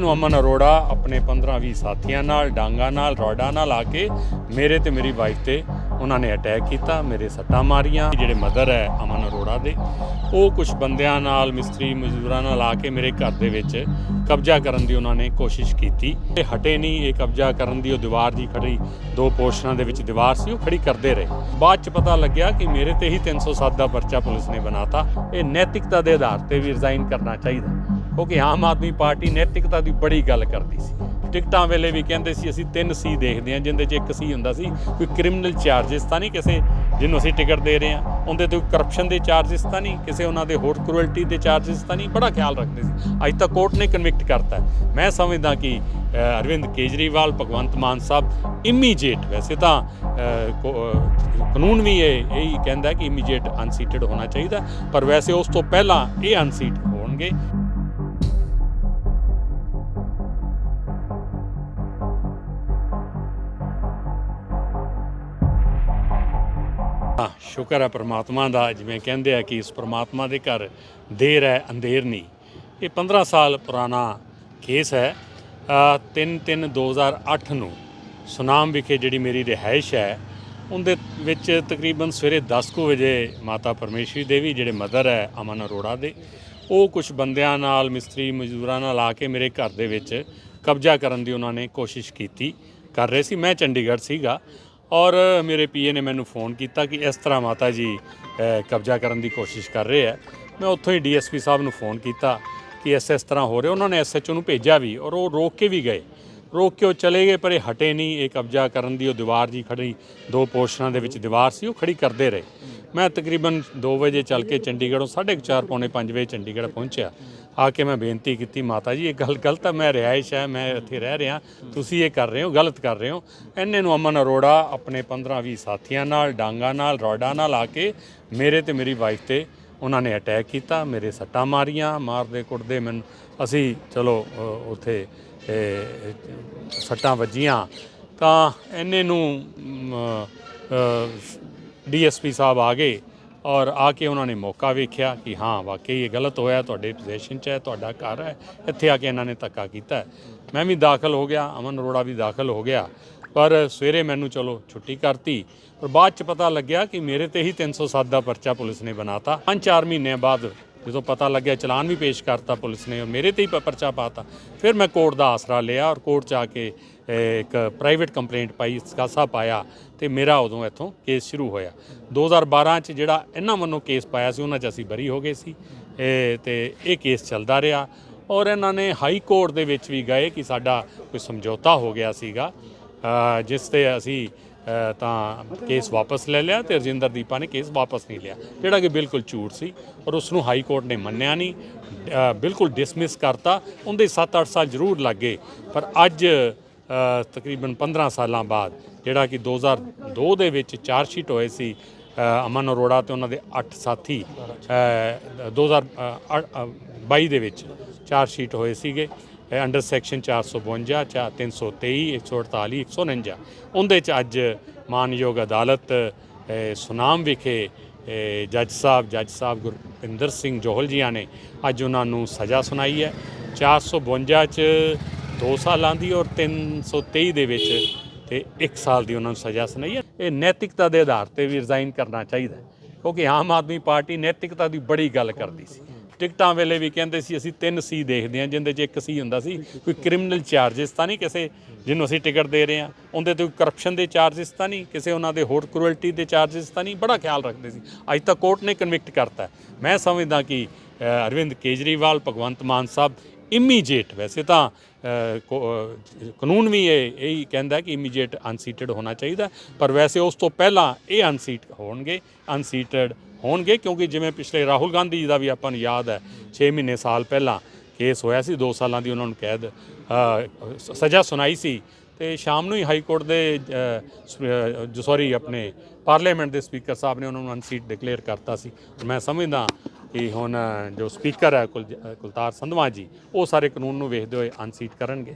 ਨੂੰ ਅਮਨ ਅਰੋੜਾ ਆਪਣੇ 15-20 ਸਾਥੀਆਂ ਨਾਲ, ਡਾਂਗਾ ਨਾਲ, ਰੋਡਾ ਨਾਲ ਆ ਕੇ ਮੇਰੇ ਤੇ ਮੇਰੀ ਵਾਈਫ ਤੇ ਉਹਨਾਂ ਨੇ ਅਟੈਕ ਕੀਤਾ, ਮੇਰੇ ਸੱਟਾਂ ਮਾਰੀਆਂ। ਜਿਹੜੇ ਮਦਰ ਹੈ ਅਮਨ ਅਰੋੜਾ ਦੇ, ਉਹ ਕੁਝ ਬੰਦਿਆਂ ਨਾਲ, ਮਿਸਤਰੀ ਮਜ਼ਦੂਰਾਂ ਨਾਲ ਆ ਕੇ ਮੇਰੇ ਘਰ ਦੇ ਵਿੱਚ ਕਬਜ਼ਾ ਕਰਨ ਦੀ ਉਹਨਾਂ ਨੇ ਕੋਸ਼ਿਸ਼ ਕੀਤੀ। ਇਹ ਹਟੇ ਨਹੀਂ, ਇਹ ਕਬਜ਼ਾ ਕਰਨ ਦੀ ਉਹ ਦੀਵਾਰ ਜੀ ਖੜੀ, ਦੋ ਪੋਰਸ਼ਨਾਂ ਦੇ ਵਿੱਚ ਦੀਵਾਰ ਸੀ, ਉਹ ਖੜੀ ਕਰਦੇ ਰਹੇ। ਬਾਅਦ ਚ ਪਤਾ ਲੱਗਿਆ ਕਿ ਮੇਰੇ ਤੇ ਹੀ 307 ਦਾ ਪਰਚਾ ਪੁਲਿਸ ਨੇ ਬਣਾਤਾ। ਇਹ ਨੈਤਿਕਤਾ ਦੇ ਆਧਾਰ ਤੇ ਵੀ ਰਿਜ਼ਾਈਨ ਕਰਨਾ ਚਾਹੀਦਾ। ਕਿਉਂਕਿ ਆਮ ਆਦਮੀ ਪਾਰਟੀ ਨੈਤਿਕਤਾ ਦੀ ਬੜੀ ਗੱਲ ਕਰਦੀ ਸੀ। ਟਿਕਟਾਂ ਵੇਲੇ ਵੀ ਕਹਿੰਦੇ ਸੀ, ਅਸੀਂ ਤਿੰਨ ਸੀ ਦੇਖਦੇ ਹਾਂ, ਜਿੰਦੇ 'ਚ ਇੱਕ ਸੀ ਹੁੰਦਾ ਸੀ, ਕੋਈ ਕ੍ਰਿਮੀਨਲ ਚਾਰजेस ਤਾਂ ਨਹੀਂ ਕਿਸੇ ਜਿਹਨੂੰ ਅਸੀਂ ਟਿਕਟ ਦੇ ਰਹੇ ਹਾਂ। ਉਹਦੇ ਤੇ ਕਰਪਸ਼ਨ ਦੇ ਚਾਰजेस ਤਾਂ ਨਹੀਂ, ਕਿਸੇ ਉਹਨਾਂ ਦੇ ਹੋਰ ਕਰੂਅਲਟੀ ਦੇ ਚਾਰजेस ਤਾਂ ਨਹੀਂ, ਬੜਾ ਖਿਆਲ ਰੱਖਦੇ ਸੀ। ਅੱਜ ਤੱਕ ਕੋਰਟ ਨੇ ਕਨਵਿਕਟ ਕਰਤਾ ਮੈਂ ਸਮਝਦਾ ਕਿ ਅਰਵਿੰਦ ਕੇਜਰੀਵਾਲ, ਭਗਵੰਤ ਮਾਨ ਸਾਹਿਬ ਇਮੀਡੀਏਟ ਵੈਸੇ ਤਾਂ ਕਾਨੂੰਨ ਵੀ ਇਹ, ਇਹੀ ਕਹਿੰਦਾ ਕਿ ਇਮੀਡੀਏਟ ਅਨਸੀਟਡ ਹੋਣਾ ਚਾਹੀਦਾ ਪਰ ਵੈਸੇ ਉਸ ਤੋਂ ਪਹਿਲਾਂ ਇਹ ਅਨਸੀਟ ਹੋਣਗੇ। ਹਾਂ। ਸ਼ੁਕਰ ਹੈ ਪ੍ਰਮਾਤਮਾ ਦਾ, ਜਿਵੇਂ ਕਹਿੰਦੇ ਆ ਕਿ ਇਸ ਪ੍ਰਮਾਤਮਾ ਦੇ ਘਰ ਦੇਰ ਹੈ, ਅੰਧੇਰ ਨਹੀਂ। ਇਹ 15 ਸਾਲ ਪੁਰਾਣਾ ਕੇਸ ਹੈ। 3/3/2008 ਨੂੰ ਸੁਨਾਮ ਵਿਖੇ ਜਿਹੜੀ ਮੇਰੀ ਰਿਹਾਇਸ਼ ਹੈ, ਉਹਦੇ ਵਿੱਚ ਤਕਰੀਬਨ ਸਵੇਰੇ 10 ਕੁ ਵਜੇ ਮਾਤਾ ਪਰਮੇਸ਼ਵਰੀ ਦੇਵੀ, ਜਿਹੜੇ ਮਦਰ ਹੈ ਅਮਨ ਅਰੋੜਾ ਦੇ, ਉਹ ਕੁਝ ਬੰਦਿਆਂ ਨਾਲ, ਮਿਸਤਰੀ ਮਜ਼ਦੂਰਾਂ ਨਾਲ ਆ ਕੇ ਮੇਰੇ ਘਰ ਦੇ ਵਿੱਚ ਕਬਜ਼ਾ ਕਰਨ ਦੀ ਉਹਨਾਂ ਨੇ ਕੋਸ਼ਿਸ਼ ਕੀਤੀ, ਕਰ ਰਹੇ ਸੀ। ਮੈਂ ਚੰਡੀਗੜ੍ਹ ਸੀਗਾ। ਔਰ ਮੇਰੇ ਪੀਏ ਨੇ ਮੈਨੂੰ ਫੋਨ ਕੀਤਾ ਕਿ ਇਸ ਤਰ੍ਹਾਂ ਮਾਤਾ ਜੀ ਕਬਜ਼ਾ ਕਰਨ ਦੀ ਕੋਸ਼ਿਸ਼ ਕਰ ਰਹੇ ਹੈ ਮੈਂ ਉੱਥੋਂ ਹੀ ਡੀਐਸਪੀ ਸਾਹਿਬ ਨੂੰ ਫੋਨ ਕੀਤਾ ਕਿ ਇਸ ਇਸ ਤਰ੍ਹਾਂ ਹੋ ਰਿਹਾ। ਉਹਨਾਂ ਨੇ ਐਸਐਚਓ ਨੂੰ ਭੇਜਿਆ ਵੀ ਔਰ ਉਹ ਰੋਕ ਕੇ ਵੀ ਗਏ। ਰੋਕ ਕੇ ਉਹ ਚਲੇ ਗਏ, ਪਰ ਇਹ ਹਟੇ ਨਹੀਂ। ਇਹ ਕਬਜ਼ਾ ਕਰਨ ਦੀ ਉਹ ਦੀਵਾਰ ਜੀ ਖੜੀ, ਦੋ ਪੋਰਸ਼ਨਾਂ ਦੇ ਵਿੱਚ ਦੀਵਾਰ ਸੀ, ਉਹ ਖੜੀ ਕਰਦੇ ਰਹੇ। ਮੈਂ ਤਕਰੀਬਨ 2 ਵਜੇ ਚੱਲ ਕੇ ਚੰਡੀਗੜ੍ਹੋਂ 4:30 ਪੌਣੇ 5 ਵਜੇ ਚੰਡੀਗੜ੍ਹ ਪਹੁੰਚਿਆ। ਆ ਕੇ ਮੈਂ ਬੇਨਤੀ ਕੀਤੀ, ਮਾਤਾ ਜੀ, ਇਹ ਗੱਲ ਗਲਤ ਹੈ ਮੈਂ ਰਿਹਾਇਸ਼ ਹੈ ਮੈਂ ਇੱਥੇ ਰਹਿ ਰਿਹਾ। ਤੁਸੀਂ ਇਹ ਕਰ ਰਹੇ ਹੋ, ਗਲਤ ਕਰ ਰਹੇ ਹੋ। ਇੰਨੇ ਨੂੰ ਅਮਨ ਅਰੋੜਾ ਆਪਣੇ 15-20 ਸਾਥੀਆਂ ਨਾਲ, ਡਾਂਗਾ ਨਾਲ, ਰੋਡਾ ਨਾਲ ਆ ਕੇ ਮੇਰੇ ਤੇ ਮੇਰੀ ਵਾਈਫ ਤੇ ਉਹਨਾਂ ਨੇ ਅਟੈਕ ਕੀਤਾ, ਮੇਰੇ ਸੱਟਾਂ ਮਾਰੀਆਂ, ਮਾਰਦੇ ਕੁੱਟਦੇ ਮੈਨੂੰ ਅਸੀਂ ਚਲੋ ਉੱਥੇ ਸੱਟਾਂ ਵੱਜੀਆਂ। ਤਾਂ ਇੰਨੇ ਨੂੰ ਡੀਐਸਪੀ ਸਾਹਿਬ ਆ ਗਏ ਔਰ ਆ ਕੇ ਉਹਨਾਂ ਨੇ ਮੌਕਾ ਵੇਖਿਆ ਕਿ ਹਾਂ, ਵਾਕਈ ਇਹ ਗਲਤ ਹੋਇਆ, ਤੁਹਾਡੇ ਪੋਜੀਸ਼ਨ 'ਚ ਹੈ, ਤੁਹਾਡਾ ਘਰ ਹੈ, ਇੱਥੇ ਆ ਕੇ ਇਹਨਾਂ ਨੇ ਧੱਕਾ ਕੀਤਾ। ਮੈਂ ਵੀ ਦਾਖਲ ਹੋ ਗਿਆ, ਅਮਨ ਅਰੋੜਾ ਵੀ ਦਾਖਲ ਹੋ ਗਿਆ, ਪਰ ਸਵੇਰੇ ਮੈਨੂੰ ਚਲੋ ਛੁੱਟੀ ਕਰਤੀ, ਪਰ ਬਾਅਦ ਚ ਪਤਾ ਲੱਗਿਆ ਕਿ ਮੇਰੇ ਤੇ ਹੀ 307 ਦਾ ਪਰਚਾ ਪੁਲਿਸ ਨੇ ਬਣਾਤਾ। ਪੰਜ ਚਾਰ ਮਹੀਨਿਆਂ ਬਾਅਦ ਜਦੋਂ ਪਤਾ ਲੱਗਿਆ ਚਲਾਨ ਵੀ ਪੇਸ਼ ਕਰਤਾ ਪੁਲਿਸ ਨੇ ਔਰ ਮੇਰੇ ਤੇ ਹੀ ਪ- ਪਰਚਾ ਪਾਤਾ, ਫਿਰ ਮੈਂ ਕੋਰਟ ਦਾ ਆਸਰਾ ਲਿਆ ਔਰ ਕੋਰਟ ਚ ਆ ਕੇ ਇੱਕ ਪ੍ਰਾਈਵੇਟ ਕੰਪਲੇਂਟ ਪਾਈ ਸਕਾਸਾ ਪਾਇਆ ਤੇ ਮੇਰਾ ਉਦੋਂ ਇੱਥੋਂ ਕੇਸ ਸ਼ੁਰੂ ਹੋਇਆ। 2012 ਚ ਜਿਹੜਾ ਇਹਨਾਂ ਵੱਲੋਂ ਕੇਸ ਪਾਇਆ ਸੀ, ਉਹਨਾਂ ਚ ਅਸੀਂ ਬਰੀ ਹੋ ਗਏ ਸੀ। ਇਹ ਤੇ ਇਹ ਕੇਸ ਚੱਲਦਾ ਰਿਹਾ। ਔਰ ਇਹਨਾਂ ਨੇ ਹਾਈ ਕੋਰਟ ਦੇ ਵਿੱਚ ਵੀ ਗਏ ਕਿ ਸਾਡਾ ਕੋਈ ਸਮਝੌਤਾ ਹੋ ਗਿਆ ਸੀਗਾ। ਜਿਸ ਤੇ ਅਸੀਂ ਤਾਂ ਕੇਸ ਵਾਪਸ ਲੈ ਲਿਆ ਤੇ ਰਜਿੰਦਰ ਦੀਪਾ ਨੇ ਕੇਸ ਵਾਪਸ ਨਹੀਂ ਲਿਆ, ਜਿਹੜਾ ਕਿ ਬਿਲਕੁਲ ਝੂਠ ਸੀ ਔਰ ਉਸ ਨੂੰ ਹਾਈ ਕੋਰਟ ਨੇ ਮੰਨਿਆ ਨਹੀਂ। ਬਿਲਕੁਲ ਡਿਸਮਿਸ ਕਰਤਾ। ਉਹਦੇ 7-8 ਸਾਲ ਜ਼ਰੂਰ ਲੱਗੇ। ਪਰ ਅੱਜ ਤਕਰੀਬਨ 15 ਸਾਲਾਂ ਬਾਅਦ ਜਿਹੜਾ ਕਿ 2002 ਦੇ ਵਿੱਚ ਚਾਰਜ ਸ਼ੀਟ ਹੋਏ ਸੀ ਅਮਨ ਅਰੋੜਾ ਤੇ ਉਹਨਾਂ ਦੇ 8 ਸਾਥੀ ਅ, 2022 ਦੇ ਵਿੱਚ ਚਾਰਜ ਸ਼ੀਟ ਹੋਏ ਸੀਗੇ ਅੰਡਰ ਸੈਕਸ਼ਨ 452 ਚਾ 323 148 149 ਉਹਦੇ ਚ ਅੱਜ ਮਾਨਯੋਗ ਅਦਾਲਤ ਸੁਨਾਮ ਵਿਖੇ ਜੱਜ ਸਾਹਿਬ ਜੱਜ ਸਾਹਿਬ ਗੁਰਪਿੰਦਰ ਸਿੰਘ ਜੋਹਲ ਜੀਆਂ ਨੇ ਅੱਜ ਉਹਨਾਂ ਨੂੰ ਸਜ਼ਾ ਸੁਣਾਈ ਹੈ। 452 ਚ 2 ਸਾਲਾਂ ਦੀ ਔਰ 323 ਦੇ ਵਿੱਚ ਤੇ 1 ਸਾਲ ਦੀ ਉਹਨਾਂ ਨੂੰ ਸਜ਼ਾ ਸੁਣਾਈ ਹੈ। ਇਹ ਨੈਤਿਕਤਾ ਦੇ ਆਧਾਰ ਤੇ ਵੀ ਰਿਜ਼ਾਈਨ ਕਰਨਾ ਚਾਹੀਦਾ ਕਿਉਂਕਿ ਆਮ ਆਦਮੀ ਪਾਰਟੀ ਨੈਤਿਕਤਾ ਦੀ ਬੜੀ ਗੱਲ ਕਰਦੀ ਸੀ। ਟਿਕਟਾਂ ਵੇਲੇ ਵੀ ਕਹਿੰਦੇ ਸੀ, ਅਸੀਂ ਤਿੰਨ ਸੀ ਦੇਖਦੇ ਹਾਂ, ਜਿੰਦੇ 'ਚ ਇੱਕ ਸੀ ਹੁੰਦਾ ਸੀ। ਕੋਈ ਕ੍ਰਿਮੀਨਲ ਚਾਰजेस ਤਾਂ ਨਹੀਂ ਕਿਸੇ ਜਿਹਨੂੰ ਅਸੀਂ ਟਿਕਟ ਦੇ ਰਹੇ ਹਾਂ। ਉਹਦੇ ਤੇ ਕਰਪਸ਼ਨ ਦੇ ਚਾਰजेस ਤਾਂ ਨਹੀਂ, ਕਿਸੇ ਉਹਨਾਂ ਦੇ ਹੋਰ ਕਰੂਅਲਟੀ ਦੇ ਚਾਰजेस ਤਾਂ ਨਹੀਂ। ਬੜਾ ਖਿਆਲ ਰੱਖਦੇ ਸੀ। ਅੱਜ ਤੱਕ ਕੋਰਟ ਨੇ ਕਨਵਿਕਟ ਕਰਤਾ ਮੈਂ ਸਮਝਦਾ ਕਿ ਅਰਵਿੰਦ ਕੇਜਰੀਵਾਲ, ਭਗਵੰਤ ਮਾਨ ਸਾਹਿਬ ਇਮੀਡੀਏਟ ਵੈਸੇ ਤਾਂ ਕਾਨੂੰਨ ਵੀ ਇਹ ਇਹੀ ਕਹਿੰਦਾ ਕਿ ਇਮੀਡੀਏਟ ਅਨਸੀਟਡ ਹੋਣਾ ਚਾਹੀਦਾ ਪਰ ਵੈਸੇ ਉਸ ਤੋਂ ਪਹਿਲਾਂ ਇਹ ਅਨਸੀਟ ਹੋਣਗੇ ਅਨਸੀਟਡ ਹੋਣਗੇ ਕਿਉਂਕਿ ਜਿਵੇਂ ਪਿਛਲੇ ਰਾਹੁਲ ਗਾਂਧੀ ਜੀ ਦਾ ਵੀ ਆਪਾਂ ਨੂੰ ਯਾਦ ਹੈ 6 ਮਹੀਨੇ ਸਾਲ ਪਹਿਲਾਂ ਕੇਸ ਹੋਇਆ ਸੀ 2 ਸਾਲਾਂ ਦੀ ਉਹਨਾਂ ਨੂੰ ਕੈਦ ਸਜ਼ਾ ਸੁਣਾਈ ਸੀ ਤੇ ਸ਼ਾਮ ਨੂੰ ਹੀ ਹਾਈ ਕੋਰਟ ਦੇ ਅ, ਜੋ ਸੌਰੀ ਆਪਣੇ ਪਾਰਲੀਮੈਂਟ ਦੇ ਸਪੀਕਰ ਸਾਹਿਬ ਨੇ ਉਹਨਾਂ ਨੂੰ ਅਨਸੀਟ ਡਿਕਲੇਅਰ ਕਰਤਾ ਸੀ। ਮੈਂ ਸਮਝਦਾ ਕਿ ਹੁਣ ਜੋ ਸਪੀਕਰ ਹੈ ਕੁਲ- ਕੁਲਤਾਰ ਸੰਧਵਾ ਜੀ, ਉਹ ਸਾਰੇ ਕਾਨੂੰਨ ਨੂੰ ਵੇਖਦੇ ਹੋਏ ਅਨਸੀਟ ਕਰਨਗੇ।